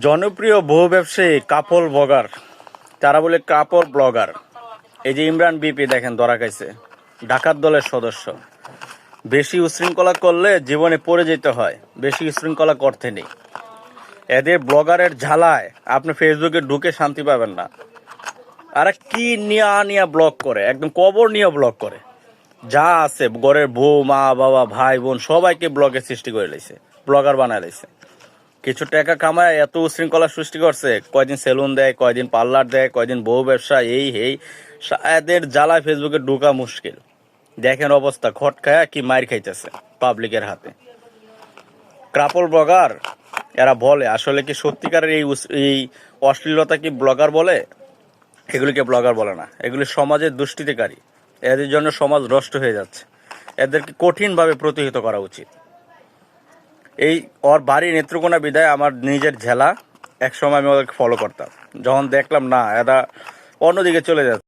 জনপ্রিয় বহু ব্যবসায়ী কাপল ব্লগার তারা বলে কাপল ব্লগার। এই যে ইমরান বিপি দেখেন, ধরা খাইছে। ডাকাত দলের সদস্য। বেশি উশৃঙ্খলা করলে জীবনে পড়ে যেতে হয়। বেশি উশৃঙ্খলা করতে নেই। এদের ব্লগারের ঝালায় আপনি ফেসবুকে ঢুকে শান্তি পাবেন না। আর কি নিয়া নিয়া ব্লগ করে? একদম কবর নিয়ে ব্লগ করে। যা আছে, ঘরের বউ, মা, বাবা, ভাই, বোন, সবাইকে ব্লগে সৃষ্টি করে লাইছে ব্লগার বানায় লাইছে কিছু টাকা কামায় এত উশৃঙ্খলা সৃষ্টি করছে। কয়দিন সেলুন দেয়, কয়দিন পার্লার দেয়, কয়দিন বউ ব্যবসা, এই এই এদের জ্বালা ফেসবুকে ঢোকা মুশকিল। দেখেন অবস্থা, খট খায়া কি মার খাইতেছে পাবলিকের হাতে। ক্রাপল ব্লগার, এরা বলে, আসলে কি সত্যিকারের এই এই অশ্লীলতা কি ব্লগার বলে? এগুলিকে ব্লগার বলে না। এগুলি সমাজের দুষ্টিতিকারী এদের জন্য সমাজ নষ্ট হয়ে যাচ্ছে। এদেরকে কঠিনভাবে প্রতিহিত করা উচিত। এই ওর বাড়ি নেত্রকোনা বিদায়, আমার নিজের ঝেলা। একসময় আমি ওদেরকে ফলো করতাম। যখন দেখলাম না, এরা অন্যদিকে চলে যাচ্ছে।